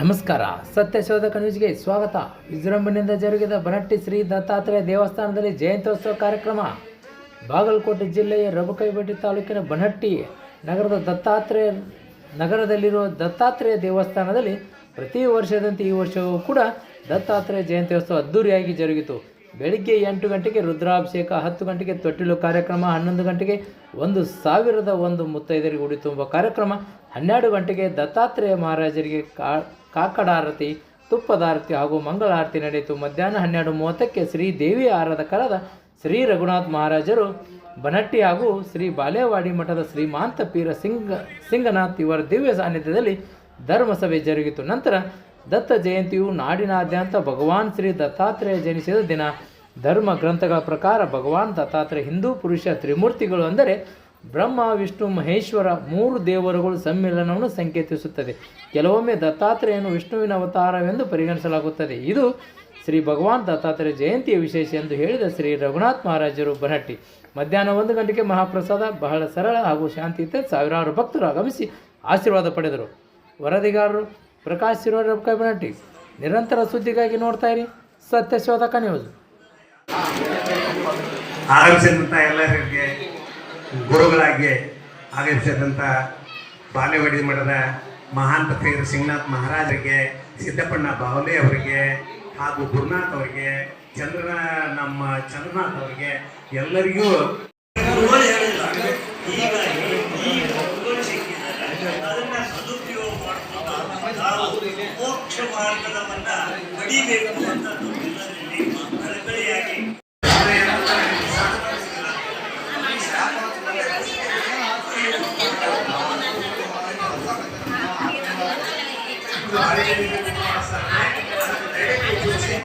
ನಮಸ್ಕಾರ. ಸತ್ಯಶೋಧಕ ನ್ಯೂಸ್ಗೆ ಸ್ವಾಗತ. ವಿಜೃಂಭಣೆಯಿಂದ ಜರುಗಿದ ಬನಟ್ಟಿ ಶ್ರೀ ದತ್ತಾತ್ರೇಯ ದೇವಸ್ಥಾನದಲ್ಲಿ ಜಯಂತ್ಯೋತ್ಸವ ಕಾರ್ಯಕ್ರಮ. ಬಾಗಲಕೋಟೆ ಜಿಲ್ಲೆಯ ರಬಕೈಬೆಟ್ಟಿ ತಾಲೂಕಿನ ಬನಟ್ಟಿ ನಗರದ ದತ್ತಾತ್ರೇಯ, ನಗರದಲ್ಲಿರುವ ದತ್ತಾತ್ರೇಯ ದೇವಸ್ಥಾನದಲ್ಲಿ ಪ್ರತಿ ವರ್ಷದಂತೆ ಈ ವರ್ಷವೂ ಕೂಡ ದತ್ತಾತ್ರೇಯ ಜಯಂತ್ಯೋತ್ಸವ ಅದ್ದೂರಿಯಾಗಿ ಜರುಗಿತು. ಬೆಳಿಗ್ಗೆ ಎಂಟು ಗಂಟೆಗೆ ರುದ್ರಾಭಿಷೇಕ, ಹತ್ತು ಗಂಟೆಗೆ ತೊಟ್ಟಿಲು ಕಾರ್ಯಕ್ರಮ, ಹನ್ನೊಂದು ಗಂಟೆಗೆ ಒಂದು ಸಾವಿರದ ಒಂದು ಮುತ್ತೈದರಿಗೆ ಉಡಿ ತುಂಬುವ ಕಾರ್ಯಕ್ರಮ, ಹನ್ನೆರಡು ಗಂಟೆಗೆ ದತ್ತಾತ್ರೇಯ ಮಹಾರಾಜರಿಗೆ ಕಾ, ಕಾಕಡಾರತಿ, ತುಪ್ಪದಾರತಿ ಹಾಗೂ ಮಂಗಳಾರತಿ ನಡೆಯಿತು. ಮಧ್ಯಾಹ್ನ ಹನ್ನೆರಡು ಮೂವತ್ತಕ್ಕೆ ಶ್ರೀ ದೇವಿ ಆರಾಧಕರಾದ ಶ್ರೀ ರಘುನಾಥ್ ಮಹಾರಾಜರು ಬನಟ್ಟಿ ಹಾಗೂ ಶ್ರೀ ಬಾಲೇವಾಡಿ ಮಠದ ಶ್ರೀಮಾಂತ ಪೀರ ಸಿಂಗ, ಸಿಂಗನಾಥ್ ಇವರ ದಿವ್ಯ ಸಾನ್ನಿಧ್ಯದಲ್ಲಿ ಧರ್ಮಸಭೆ ಜರುಗಿತು. ನಂತರ ದತ್ತ ಜಯಂತಿಯು ನಾಡಿನಾದ್ಯಂತ ಭಗವಾನ್ ಶ್ರೀ ದತ್ತಾತ್ರೇಯ ಜನಿಸಿದ ದಿನ. ಧರ್ಮ ಗ್ರಂಥಗಳ ಪ್ರಕಾರ ಭಗವಾನ್ ದತ್ತಾತ್ರೇಯ ಹಿಂದೂ ಪುರುಷ ತ್ರಿಮೂರ್ತಿಗಳು ಅಂದರೆ ಬ್ರಹ್ಮ, ವಿಷ್ಣು, ಮಹೇಶ್ವರ ಮೂರು ದೇವರುಗಳು ಸಮ್ಮಿಲನವನ್ನು ಸಂಕೇತಿಸುತ್ತದೆ. ಕೆಲವೊಮ್ಮೆ ದತ್ತಾತ್ರೇಯನು ವಿಷ್ಣುವಿನ ಅವತಾರವೆಂದು ಪರಿಗಣಿಸಲಾಗುತ್ತದೆ. ಇದು ಶ್ರೀ ಭಗವಾನ್ ದತ್ತಾತ್ರೇಯ ಜಯಂತಿಯ ವಿಶೇಷ ಎಂದು ಹೇಳಿದ ಶ್ರೀ ರಘುನಾಥ್ ಮಹಾರಾಜರು ಬನಟ್ಟಿ. ಮಧ್ಯಾಹ್ನ ಒಂದು ಗಂಟೆಗೆ ಮಹಾಪ್ರಸಾದ, ಬಹಳ ಸರಳ ಹಾಗೂ ಶಾಂತಿಯುತ ಸಾವಿರಾರು ಭಕ್ತರು ಆಗಮಿಸಿ ಆಶೀರ್ವಾದ ಪಡೆದರು. ವರದಿಗಾರರು ಪ್ರಕಾಶ್ ಶಿರೋರ್ ಬನಟ್ಟಿ ನಿರಂತರ ಸುದ್ದಿಗಾಗಿ ನೋಡ್ತಾ ಇರಿ. ಸತ್ಯಶೋಧಕ ನ್ಯೂಸ್. ಆಗಮಿಸಿದಂಥ ಎಲ್ಲರಿಗೆ ಗುರುಗಳಾಗಿ ಆಗಮಿಸಿದಂಥ ಬಾಲೆವಾಡಿ ಮಠದ ಮಹಾನ್ ಪತ್ರಿಕರು ಸಿಂಗನಾಥ್ ಮಹಾರಾಜರಿಗೆ, ಸಿದ್ದಪ್ಪಣ್ಣ ಬಾವಲೆ ಅವರಿಗೆ ಹಾಗೂ ಗುರುನಾಥ್ ಅವರಿಗೆ, ಚಂದ್ರ ನಮ್ಮ ಚಂದ್ರನಾಥ್ ಅವರಿಗೆ ಎಲ್ಲರಿಗೂ ಮೋಕ್ಷ ಮಾರ್ಗದವನ್ನ ಪಡಿಬೇಕು ಅಂತ ಎಲ್ಲರಲ್ಲಿ ಕಳಕಳಿಯಾಗಿ